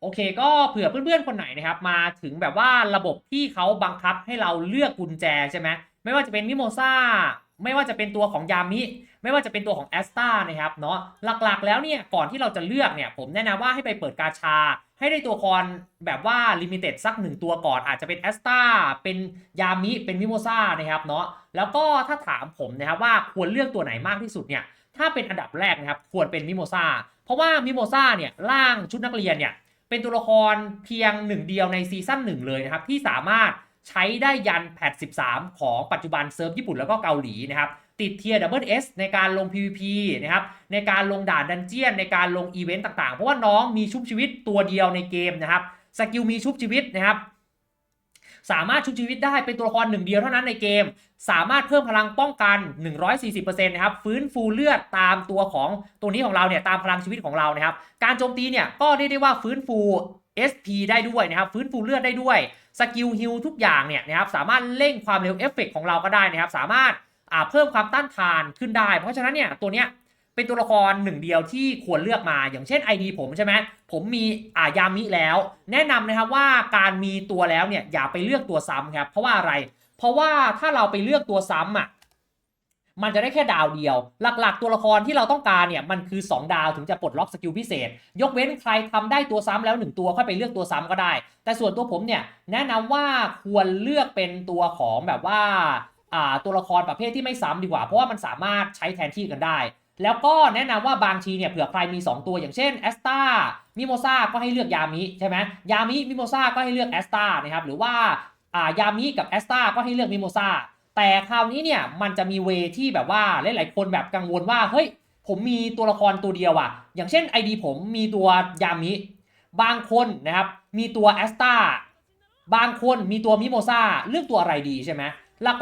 โอเคก็เผื่อเพื่อนๆคนไหนนะครับมาถึงแบบว่าระบบที่เขาบังคับให้เราเลือกกุญแจใช่ไหมไม่ว่าจะเป็นมิโมซาไม่ว่าจะเป็นตัวของยามิ ไม่ว่าจะเป็นตัวของแอสตานะครับเนาะหลักๆแล้วเนี่ยก่อนที่เราจะเลือกเนี่ยผมแนะนำว่าให้ไปเปิดกาชา ให้ได้ตัวคอนแบบว่าลิมิเต็ดสักหนึ่งตัวก่อน อาจจะเป็นแอสตาเป็นยามิ เป็นมิโมซานะครับเนาะแล้วก็ถ้าถามผมนะครับว่าควรเลือกตัวไหนมากที่สุดเนี่ยถ้าเป็นอันดับแรกนะครับควรเป็นมิโมซาเพราะว่ามิโมซาเนี่ยร่างชุดนักเรียนเนี่ย เป็นตัวละครเพียงหนึ่งเดียวในซีซั่นหนึ่งเลยนะครับ ที่สามารถใช้ได้ยันแพท13 ของปัจจุบันเซิร์ฟญี่ปุ่นแล้วก็เกาหลีนะครับติดเทียร์ดับเบิลเอสในการลง PVP นะครับในการลงด่านดันเจียน ในการลงอีเวนต์ต่างๆ เพราะว่าน้องมีชุบชีวิตตัวเดียวในเกมนะครับสกิลมีชุบชีวิตนะครับ สามารถชุบชีวิตได้เป็นตัวละครหนึ่งเดียวเท่านั้นในเกม สามารถเพิ่มพลังป้องกัน 140%นะครับฟื้นฟูเลือดตามตัวของตัวนี้ของเราเนี่ยตามพลังชีวิตของเรานะครับ การโจมตีเนี่ยก็เรียกได้ว่าฟื้นฟู SP ได้ด้วยนะครับฟื้นฟูเลือดได้ด้วยสกิลฮิลทุกอย่างเนี่ยนะครับสามารถเร่งความเร็วเอฟเฟกของเราก็ได้นะครับสามารถเพิ่มความต้านทานขึ้นได้ เพราะฉะนั้นเนี่ยตัวเนี้ย เป็นตัวละครหนึ่งเดียวที่ควรเลือกมาอย่างเช่น ID ผมใช่ไหมผมมีอายามิแล้ว แนะนำนะครับว่าการมีตัวแล้วเนี่ยอย่าไปเลือกตัวซ้ำครับเพราะว่าอะไร เพราะว่าถ้าเราไปเลือกตัวซ้ำอะมันจะได้แค่ดาวเดียว หลักๆ ตัวละครที่เราต้องการเนี่ยมันคือ 2 ดาวถึงจะปลดล็อกสกิลพิเศษ ยกเว้นใครทำได้ตัวซ้ำแล้ว 1 ตัวค่อยไปเลือกตัวซ้ำก็ได้ แต่ส่วนตัวผมเนี่ยแนะนำว่าควรเลือกเป็นตัวของแบบว่าอ่าตัวละครประเภทที่ไม่ซ้ำดีกว่า เพราะว่ามันสามารถใช้แทนที่กันได้ แล้วก็แนะนำว่าบางทีเนี่ยเผื่อใครมี 2 ตัวอย่างเช่นแอสตามิโมซาก็ให้เลือกยามิใช่ไหมยามิมิโมซาก็ให้เลือกแอสตานะครับหรือว่าอ่ายามิกับแอสตาก็ให้เลือกมิโมซาแต่คราวนี้เนี่ยมันจะมีเวที่แบบว่าหลายๆคนแบบกังวลว่าเฮ้ยผมมีตัวละครตัวเดียวอะอย่างเช่น ID ผมมีตัวยามิ บางคนนะครับมีตัวแอสตาบางคนมีตัวมิโมซาเลือกตัวอะไรดีใช่ไหม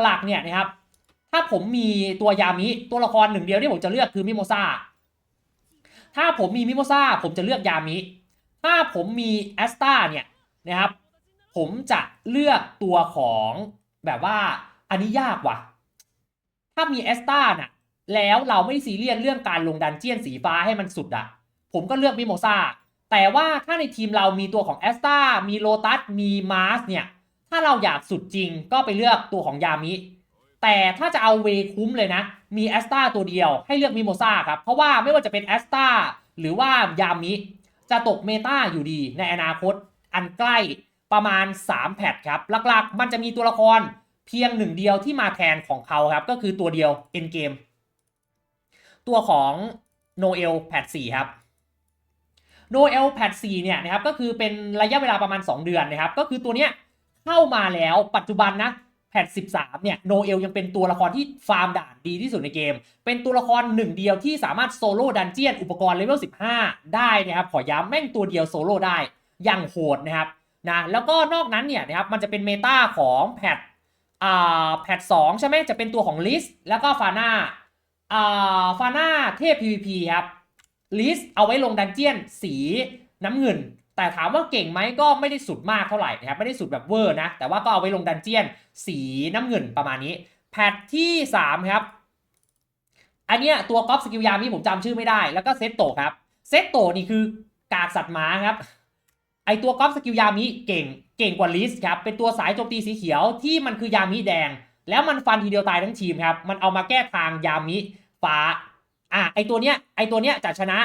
หลักๆเนี่ยนะครับ ถ้าผมมีตัวยามิตัวละครหนึ่งเดียวที่ผมจะเลือกคือมิโมซาถ้าผมมีมิโมซาผมจะเลือกยามิ ถ้าผมมีแอสตาเนี่ยนะครับ ผมจะเลือกตัวของแบบว่าอันนี้ยากว่ะ ถ้ามีแอสตาน่ะแล้วเราไม่ซีเรียสเรื่องการลงดันเจียนสีฟ้าให้มันสุดอะผมก็เลือกมิโมซาแต่ว่าถ้าในทีมเรามีตัวของแอสตามีโลตัส มีมาร์สเนี่ย ถ้าเราอยากสุดจริงก็ไปเลือกตัวของยามิ แต่ถ้าจะเอาเวคุ้มเลยนะ มีแอสตาตัวเดียวให้เลือกมิโมซาครับ เพราะว่าไม่ว่าจะเป็นแอสตาหรือว่ายามิจะตกเมตาอยู่ดีในอนาคตอันใกล้ประมาณ 3 แพทครับหลักๆ มันจะมีตัวละครเพียงหนึ่งเดียวที่มาแทนของเขาครับ ก็คือตัวเดียว End Game ตัวของโนเอลแพท4ครับโนเอลแพท4เนี่ยนะครับก็คือเป็นระยะเวลาประมาณ 2 เดือนนะครับ ก็คือตัวเนี้ยเข้ามาแล้วปัจจุบันนะ ท13 เนี่ยโนเอลยังเป็นตัวละครที่ฟาร์มด่านดีที่สุดในเกม เป็นตัวละครหนึ่งเดียวที่สามารถโซโล่ดันเจียนอุปกรณ์เลเวล15 ได้นะครับขอย้ำแม่งตัวเดียวโซโล่ได้อย่างโหดนะครับนะแล้วก็นอกนั้นเนี่ยนะครับมันจะเป็นเมตาของแพทอ่าแพทสองใช่ไหมจะเป็นตัวของลิสแล้วก็ฟาน่าอ่าฟาน่าเทพ PVP ครับลิสเอาไว้ลงดันเจียนสีน้ำเงิน แต่ถามว่าเก่งไหมก็ไม่ได้สุดมากเท่าไหร่นะครับไม่ได้สุดแบบเวอร์นะ แต่ว่าก็เอาไว้ลงดันเจียน สีน้ำเงินประมาณนี้ แพทที่ 3 ครับ อันเนี้ยตัวก๊อฟสกิลยามีผมจำชื่อไม่ได้ แล้วก็เซตโตครับ เซตโตนี่คือกากสัตว์ม้าครับ ไอตัวก๊อฟสกิลยามิเก่งเก่งกว่าลิสครับ เป็นตัวสายโจมตีสีเขียวที่มันคือยามิแดง แล้วมันฟันทีเดียวตายทั้งทีมครับ มันเอามาแก้ทางยามิฟ้า อะไอตัวเนี้ยไอตัวเนี้ยจะชนะ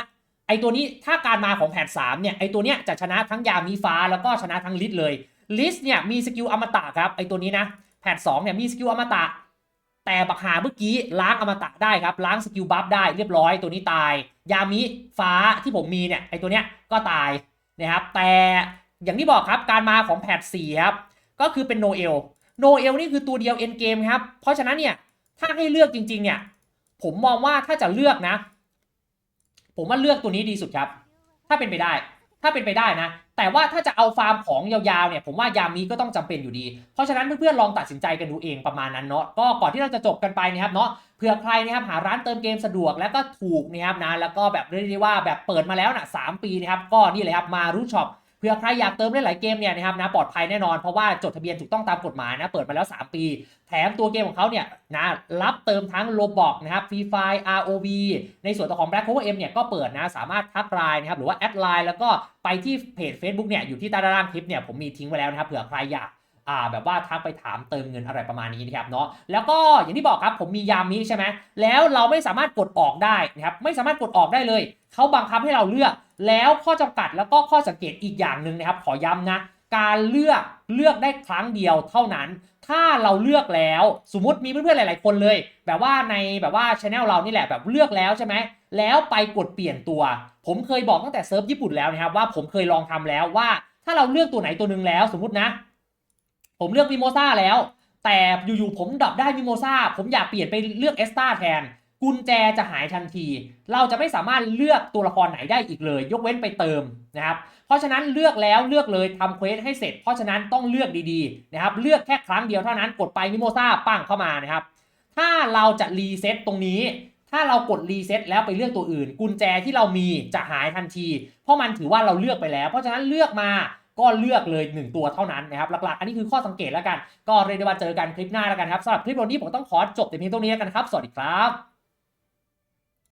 ไอตัวนี้ถ้าการมาของแผน3เนี่ยไอตัวเนี้ยจะชนะทั้งยามิฟ้าแล้วก็ชนะทั้งลิสเลยลิสเนี่ยมีสกิลอมตะครับไอตัวนี้นะแผน2เนี่ยมีสกิลอมตะ แต่บักหาเมื่อกี้ล้างอมตะได้ครับล้างสกิลบัฟได้เรียบร้อยตัวนี้ตาย ยามิฟ้าที่ผมมีเนี่ยไอตัวเนี้ยก็ตายนะครับแต่อย่างที่บอกครับการมาของแพท4ครับก็คือเป็นโนเอลโนเอลนี่คือตัวเดียวเอ็นเกมครับเพราะฉะนั้นเนี่ยถ้าให้เลือกจริงๆเนี่ยผมมองว่าถ้าจะเลือกนะ ผมว่าเลือกตัวนี้ดีสุดครับ ถ้าเป็นไปได้ ถ้าเป็นไปได้นะ แต่ว่าถ้าจะเอาฟาร์มของยาวๆเนี่ย ผมว่ายามีก็ต้องจำเป็นอยู่ดี เพราะฉะนั้นเพื่อนๆลองตัดสินใจกันดูเองประมาณนั้นเนาะ ก็ก่อนที่เราจะจบกันไปนะครับเนาะ เผื่อใครนะครับหาร้านเติมเกมสะดวกแล้วก็ถูกนะครับนะ แล้วก็แบบเรียกได้ว่าแบบเปิดมาแล้วนะสามปีนะครับ ก็นี่เลยครับมารู้ช็อป ผื่อใครอยากเติมเล่นหลายเกมเนี่ยนะครับนะปลอดภัยแน่นอนเพราะว่าจดทะเบียนถูกต้องตามกฎหมายนะเปิดมาแล้ว 3 ปี แถมตัวเกมของเขาเนี่ยนะรับเติมทั้งโลบอกนะครับฟรีไฟ ROV ในส่วนตัวของ Black Clover M เนี่ยก็เปิดนะสามารถทักไลน์นะครับหรือว่าแอดไลน์แล้วก็ไปที่เพจ Facebook เนี่ยอยู่ที่ใต้ด้านล่างคลิปเนี่ยผมมีทิ้งไว้แล้วนะครับเผื่อใครอยาก อ่าแบบว่าทักไปถามเติมเงินอะไรประมาณนี้นะครับเนาะแล้วก็อย่างที่บอกครับผมมียามิใช่ไหมแล้วเราไม่สามารถกดออกได้นะครับไม่สามารถกดออกได้เลยเขาบังคับให้เราเลือก แล้วข้อจำกัดแล้วก็ข้อสังเกตอีกอย่างหนึ่งนะครับ ขอย้ำนะการเลือกเลือกได้ครั้งเดียวเท่านั้น ถ้าเราเลือกแล้วสมมติมีเพื่อนๆหลาย ๆ คนเลย แบบว่าในแบบว่าช anel เรานี่แหละแบบเลือกแล้วใช่ไหมแล้วไปกดเปลี่ยนตัว ผมเคยบอกตั้งแต่เซิร์ฟญี่ปุ่นแล้วนะครับว่าผมเคยลองทำแล้วว่า ถ้าเราเลือกตัวไหนตัวหนึ่งแล้วสมมตินะ ผมเลือกมิโมซาแล้ว แต่อยู่ๆผมดับได้มิโมซาผมอยากเปลี่ยนไปเลือกเอสตาแทน กุญแจจะหายทันที เราจะไม่สามารถเลือกตัวละครไหนได้อีกเลย ยกเว้นไปเติมนะครับ เพราะฉะนั้นเลือกแล้วเลือกเลยทำเควสให้เสร็จ เพราะฉะนั้นต้องเลือกดีๆนะครับ เลือกแค่ครั้งเดียวเท่านั้น กดไปมิโมซาปั้งเข้ามานะครับ ถ้าเราจะรีเซ็ตตรงนี้ถ้าเรากดรีเซ็ตแล้วไปเลือกตัวอื่น กุญแจที่เรามีจะหายทันที เพราะมันถือว่าเราเลือกไปแล้ว เพราะฉะนั้นเลือกมา ก็เลือกเลย 1 ตัวเท่านั้นนะครับหลักๆ อันนี้คือข้อสังเกตแล้วกัน ก็เรียกได้ว่าเจอกันคลิปหน้าแล้วกันครับสำหรับคลิปวันนี้ผมต้องขอจบแต่เพียงเท่านี้แล้วกันครับ สวัสดีครับ